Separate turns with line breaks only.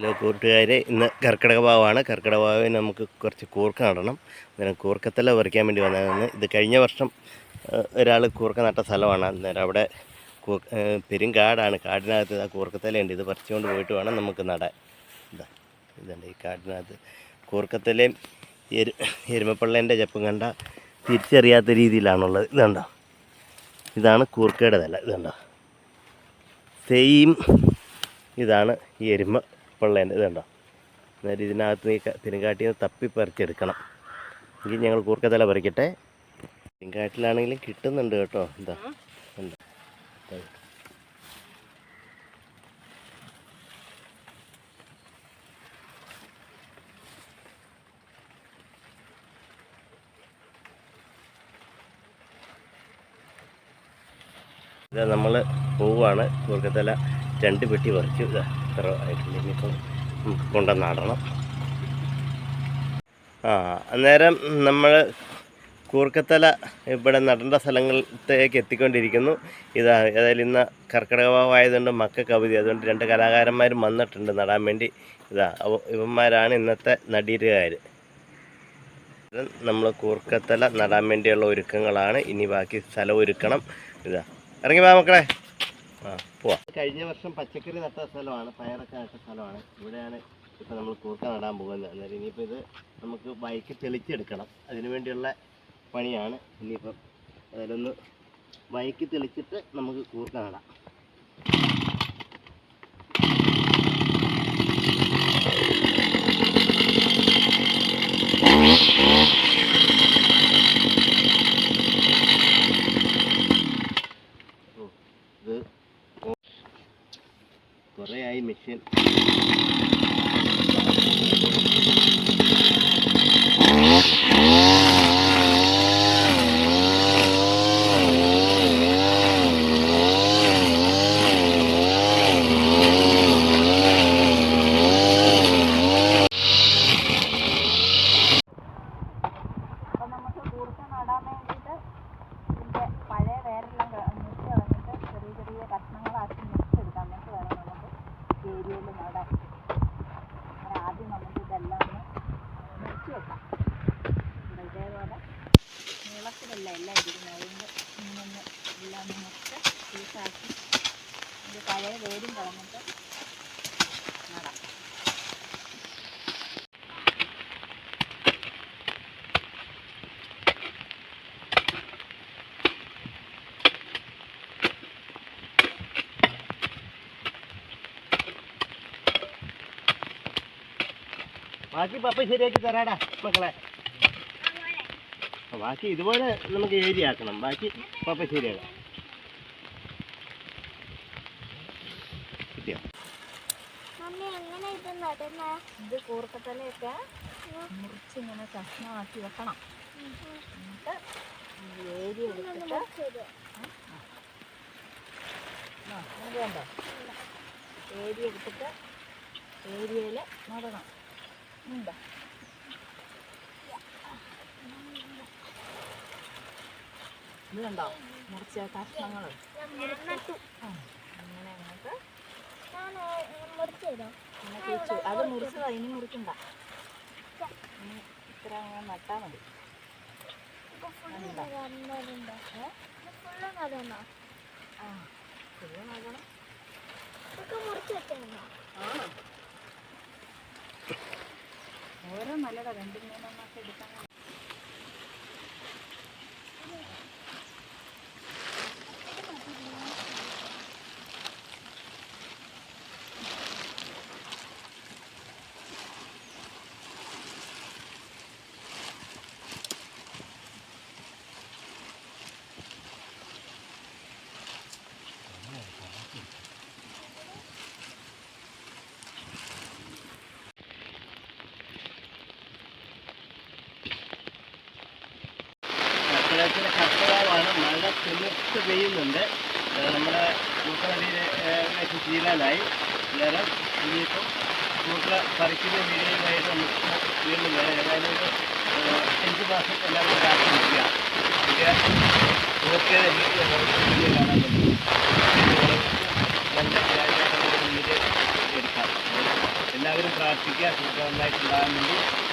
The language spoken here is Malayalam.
ഹലോ കൂട്ടുകാരെ ഇന്ന് കർക്കിടക ഭാവമാണ് കർക്കിടക ഭാവിന് നമുക്ക് കുറച്ച് കൂർക്ക നടണം. അന്നേരം കൂർക്കത്തല പറിക്കാൻ വേണ്ടി വന്നതാണ്. ഇത് കഴിഞ്ഞ വർഷം ഒരാൾ കൂർക്ക നട്ട സ്ഥലമാണ്. അന്നേരം അവിടെ കൂ- കാടാണ്. കാടിനകത്ത് ആ കൂർക്കത്തലയുണ്ട്. ഇത് പറിച്ചുകൊണ്ട് പോയിട്ട് വേണം നമുക്ക് നടാൻ. ഇതാ ഇതുണ്ട് ഈ കാടിനകത്ത്. കൂർക്കത്തലയും എരു എരുമപ്പള്ളേന്റെ ചപ്പും കണ്ട തിരിച്ചറിയാത്ത രീതിയിലാണുള്ളത്. ഇതുണ്ടോ ഇതാണ് കൂർക്കയുടെ തല ഇതുണ്ടോ സെയിം ഇതാണ് ഈ എരുമ പള്ളേന്റെ ഇതുണ്ടോ എന്നിട്ട് ഇതിനകത്ത് നീ പെരുങ്കാട്ടിൽ തപ്പി പറിച്ചെടുക്കണം. എങ്കിൽ ഞങ്ങൾ കൂർക്കത്തല പറിക്കട്ടെ. പെരുങ്കാട്ടിലാണെങ്കിലും കിട്ടുന്നുണ്ട് കേട്ടോ. എന്താ? എന്താ? ഇതാ നമ്മൾ പോവുകയാണ് കൂർക്കത്തല രണ്ട് പെട്ടി പറിച്ചു. ഇതാ ഇത്ര ആയിട്ടുണ്ട്. ഇനിയിപ്പം നമുക്ക് നടണം ആ അന്നേരം നമ്മൾ കൂർക്കത്തല ഇവിടെ നടേണ്ട സ്ഥലങ്ങളിലേക്ക് എത്തിക്കൊണ്ടിരിക്കുന്നു. ഇതാ ഏതായാലും ഇന്ന് കർക്കിടകമായതുകൊണ്ട് മക്ക അവധി അതുകൊണ്ട് രണ്ട് കലാകാരന്മാരും വന്നിട്ടുണ്ട് നടാൻ വേണ്ടി. ഇതാ ഇവന്മാരാണ് ഇന്നത്തെ നടീരുകാർ നമ്മൾ കൂർക്കത്തല നടാൻ വേണ്ടിയുള്ള ഒരുക്കങ്ങളാണ്. ഇനി ബാക്കി സ്ഥലം ഒരുക്കണം. ഇതാ ഇറങ്ങി വാ മക്കളെ. കഴിഞ്ഞ വർഷം പച്ചക്കറി നട്ട സ്ഥലമാണ് പയറൊക്കെ നട്ട സ്ഥലമാണ്. ഇവിടെയാണ് ഇപ്പൊ നമ്മൾ കൂർക്ക നടാൻ പോകുന്നത്. അന്നേരം ഇനിയിപ്പോ ഇത് നമുക്ക് വൈക്ക് തെളിച്ചെടുക്കണം. അതിനു വേണ്ടിയുള്ള പണിയാണ്. ഇനിയിപ്പം അതിലൊന്ന് വൈക്ക് തെളിച്ചിട്ട് നമുക്ക് കൂർക്ക നടാം. ഇത്
corre ahí, Michelle. നീളത്തിലല്ല എല്ലാം ഇരിക്കുന്നത് അതുകൊണ്ട് ഇങ്ങനൊന്ന് എല്ലാം മുറിച്ച് പീസാക്കി ഇത് പഴയ വേരും കളഞ്ഞിട്ട്
ബാക്കി പപ്പ ശരിയാക്കി തരാടാ മക്കളെ. ബാക്കി ഇതുപോലെ നമുക്ക് ഏരിയ ആക്കണം. ബാക്കി പപ്പ ശരിയാക്കാം കിട്ടിയോ?
ഇത് നടുന്നേ?
ഇത് കൂർക്കത്തലയൊക്കെ മുറിച്ച് ഇങ്ങനെ കഷ്ണമാക്കി വെക്കണം. എന്നിട്ട് ഏരി എടുത്തിട്ട് ആ, ഇത് കണ്ടോ ഏരി എടുത്തിട്ട് ഏരിയയിൽ നടണം. ഉണ്ടോ? ഇത് കണ്ടോ? മുറിച്ച കഷ്ണങ്ങൾ
നട്ടു.
അങ്ങനെ അങ്ങോട്ട്. അങ്ങനെ കുഴിച്ചു അത് മുറിച്ചതാ ഇനി മുറിക്കണ്ട. ഇനി ഇത്ര അങ്ങനെ നട്ടാൽ മതി.
ഫുള്ള്
ആ ഓരോ നല്ലതാ. രണ്ട് മൂന്നെണ്ണൊക്കെ എടുക്കാൻ
കർക്കിടകത്തിലെ കർക്കിടകമാണ് മഴ തിമിർത്ത് പെയ്യുന്നുണ്ട്. നമ്മുടെ പൂക്കളടിയിൽ ശീലനായി നേരം ഇനിയിപ്പം പൂക്കള പറിക്കുന്ന വീഡിയോയുമായിട്ട് നമുക്ക് വീണ്ടും വരാം. ഏതായാലും ഒരു അഞ്ച് മാസം എല്ലാവരും പറ്റും നല്ല എല്ലാവരും പ്രാർത്ഥിക്കുക. സുഖമായിട്ടുണ്ടാകുന്നുണ്ട്